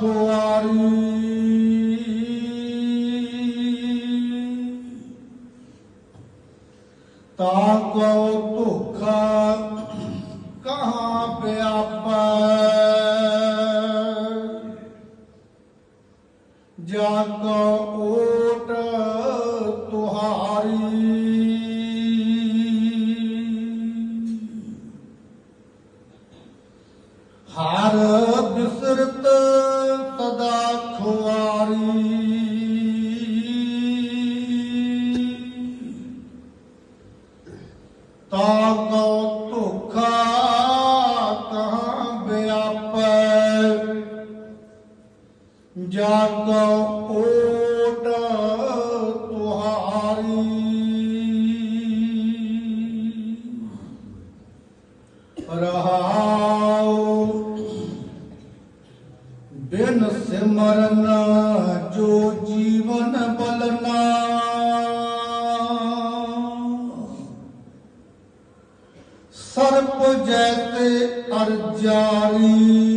ਸਦਾ ਖੁਆਰੀ ਤਾ ਕੋ ਧੋਖਾ ਕਹਾਂ ਵਿਆਪੈ ਜਾ ਕੋ ਓਟ ਤੁਹਾਰੀ। ਜਾ ਓਟ ਤੁਹਾਰੀ। ਰਹਾਉ ਬਿਨ ਸਿਮਰਨ ਜੋ ਜੀਵਨ ਬਲਨਾ ਸਰਪ ਜੈਸੇ ਅਰਜਾਰੀ।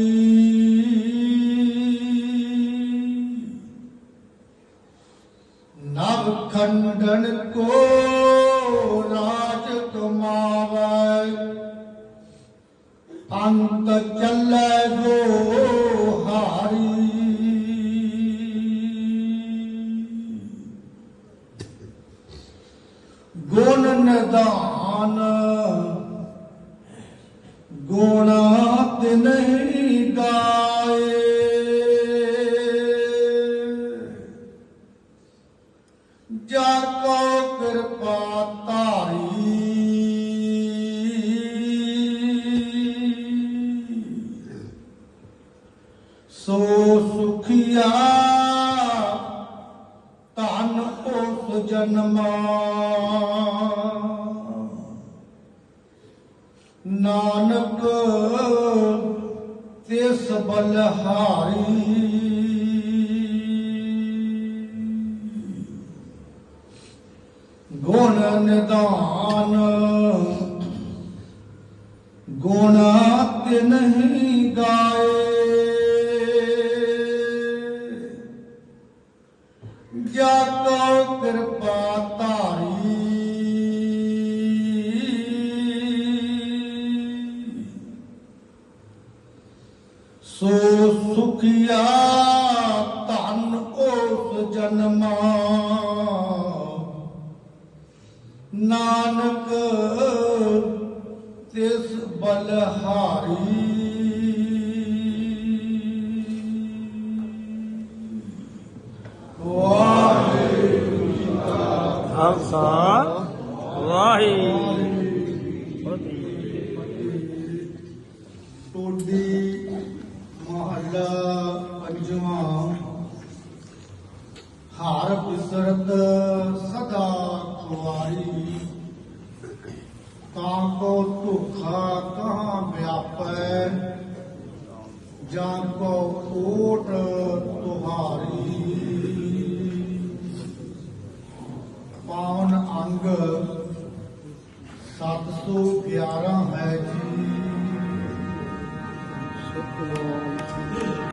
ਖੰਡਨ ਕੋ ਰਾਜ ਕਮਾਵੇ ਅੰਤ ਚੱਲੇ ਜੋ ਹਾਰੀ। ਗੁਣ ਨਿਦਾਨ ਉਸ ਨਾਨਕ ਤਿਸ ਬਲਹਾਰੀ ਗੁਣ ਨਿਦਾਨ ਗੁਣਾ ਤੇ ਨਹੀਂ ਗਾਏ ਜਾ ਕਿਰਪਾ ਧਾਰੀ। ਸੋ ਸੁਖਿਆ ਧਨ ਉਸ ਜਨਮਾ। ਨਾਨਕ ਤਿਸ ਬਲਹਾਰੀ। ਖਾਲਸਾ ਵਾਹਿਗੁਰੂ ਟੋਡੀ ਮਹੱਲਾ ਪੰਜਵਾਂ ਹਾਰ ਬਿਸਰਤ ਸਦਾ ਖੁਆਰੀ ਤਾਂ ਕੋ ਧੋਖਾ ਕਹਾਂ ਵਿਆਪੈ ਜਾਂ ਕੋ ਓਟ ਤੁਹਾਰੀ। ਅੰਗ 711 ਹੈ ਜੀ। ਸੁਖੋ